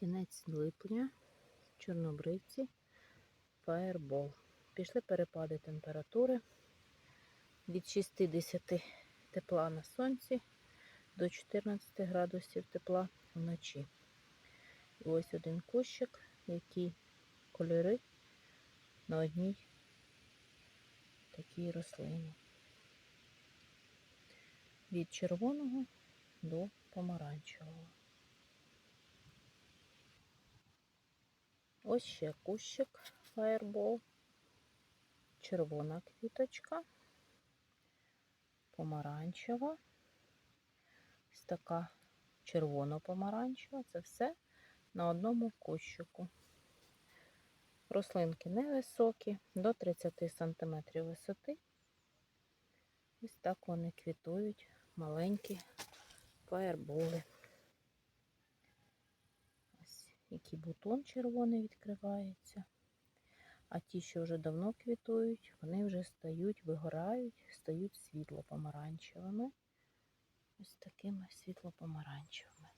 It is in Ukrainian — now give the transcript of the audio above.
Кінець липня, чорнобривці, фаєрбол. Пішли перепади температури від 60 тепла на сонці до 14 градусів тепла вночі. І ось один кущик, які кольори на одній такій рослині. Від червоного до помаранчевого. Ось ще кущик фаєрбол, червона квіточка, помаранчева, ось така червоно-помаранчева. Це все на одному кущику. Рослинки невисокі, до 30 см висоти. Ось так вони квітують, маленькі фаєрболи. Який бутон червоний відкривається. А ті, що вже давно квітують, вони вже стають, вигорають, стають світло-помаранчевими. Ось такими світло-помаранчевими.